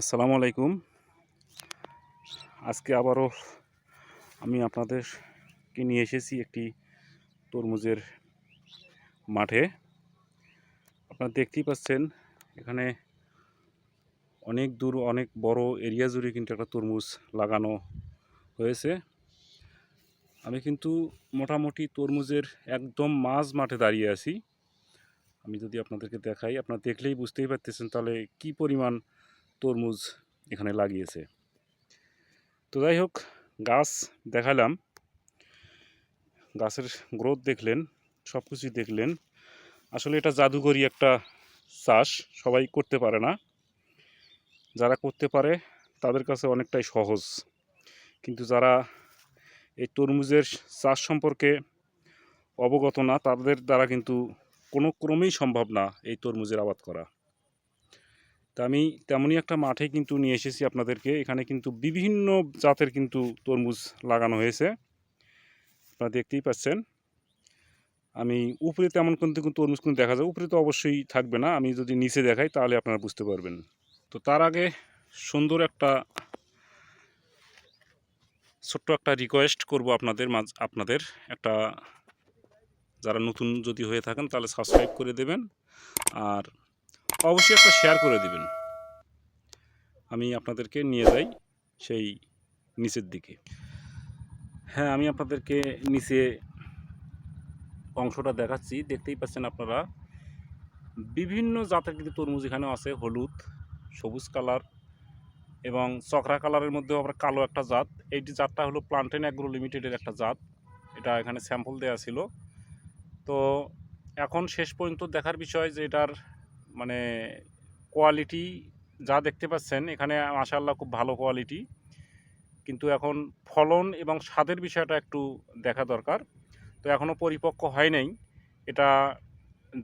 আসসালামু আলাইকুম। আজকে আবারও আমি আপনাদেরকে নিয়ে এসেছি একটি তরমুজের মাঠে। আপনারা দেখতেই পাচ্ছেন, এখানে অনেক দূর, অনেক বড় এরিয়া জুড়ে কিন্তু একটা তরমুজ লাগানো হয়েছে। আমি কিন্তু মোটামুটি তরমুজের একদম মাঝ মাঠে দাঁড়িয়ে আছি। আমি যদি আপনাদেরকে দেখাই, আপনারা দেখলেই বুঝতেই পারতেছেন তাহলে কি পরিমাণ তরমুজ এখানে লাগিয়েছে। তো যাই হোক গাছ দেখালাম। গাছের গ্রোথ দেখলেন সব কিছুই দেখলেন। আসলে এটা জাদুকরি একটা চাষ, সবাই করতে পারে না। যারা করতে পারে, তাদের কাছে অনেকটাই সহজ। কিন্তু যারা এই তরমুজের চাষ সম্পর্কে অবগত না, তাদের দ্বারা কিন্তু কোনো ক্রমেই সম্ভব না এই তরমুজের আবাদ করা। তা আমি তেমনই একটা মাঠে কিন্তু নিয়ে এসেছি আপনাদেরকে। এখানে কিন্তু বিভিন্ন জাতের কিন্তু তরমুজ লাগানো হয়েছে। আপনারা দেখতেই পাচ্ছেন। আমি উপরে তেমন কিন্তু তরমুজ কিন্তু দেখা যায়, উপরে তো অবশ্যই থাকবে না। আমি যদি নিচে দেখাই তাহলে আপনারা বুঝতে পারবেন। তো তার আগে সুন্দর একটা ছোট্ট একটা রিকোয়েস্ট করব আপনাদের মাঝ, আপনাদের। একটা যারা নতুন যদি হয়ে থাকেন তাহলে সাবস্ক্রাইব করে দেবেন। আর অবশ্যই একটা শেয়ার করে দিবেন। আমি আপনাদেরকে নিয়ে যাই সেই নিচের দিকে। হ্যাঁ আমি আপনাদেরকে নিচে অংশটা দেখাচ্ছি। দেখতেই পাচ্ছেন আপনারা, বিভিন্ন জাতের কিন্তু তরমুজ এখানে আছে, হলুদ, সবুজ কালার এবং চকরা কালারের মধ্যেও আবার কালো একটা জাত। এইটি জাতটা হলো প্লান্টেন অ্যাগ্রো লিমিটেডের একটা জাত। এটা এখানে স্যাম্পল দেওয়া ছিল। তো এখন শেষ পর্যন্ত দেখার বিষয় যে এটার মানে কোয়ালিটি যা দেখতে পাচ্ছেন, এখানে মাশাআল্লাহ খুব ভালো কোয়ালিটি কিন্তু এখন ফলন এবং স্বাদের বিষয়টা একটু দেখা দরকার। তো এখনও পরিপক্ক হয় নাই। এটা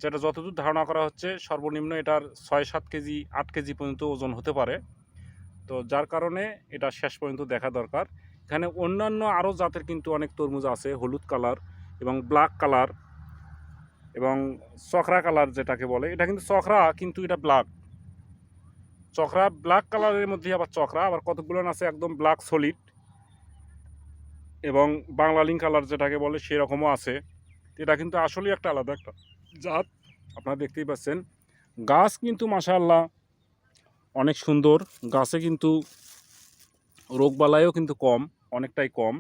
যেটা যতদূর ধারণা করা হচ্ছে, সর্বনিম্ন এটার ছয় সাত কেজি, আট কেজি পর্যন্ত ওজন হতে পারে। তো যার কারণে এটা শেষ পর্যন্ত দেখা দরকার। এখানে অন্যান্য আরও জাতের কিন্তু অনেক তরমুজ আছে, হলুদ কালার এবং ব্ল্যাক কালার। এবং চকরা কালার যেটাকে বলে, এটা কিন্তু চকরা, কিন্তু এটা ব্ল্যাক চকরা ব্ল্যাক কালারের মধ্যে আবার চকরা, আবার কতগুলো আছে, একদম ব্ল্যাক সলিড এবং বাংলালিং কালার যেটাকে বলে, সেরকমও আছে। এটা কিন্তু আসলেই একটা আলাদা একটা জাত, আপনারা দেখতেই পাচ্ছেন। গাছ কিন্তু মাশাআল্লাহ অনেক সুন্দর। গাছে কিন্তু রোগবালাইও কিন্তু কম, অনেকটাই কম।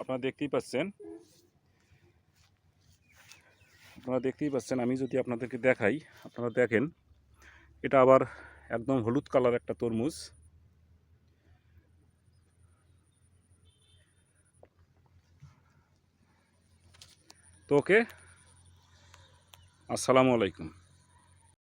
আপনারা দেখতেই পাচ্ছেন। আপনারা দেখতেই পাচ্ছেন, আমি যদি আপনাদেরকে দেখাই, আপনারা দেখেন, এটা আবার একদম হলুদ কালার একটা তরমুজ। তো ওকে, আসসালামু আলাইকুম।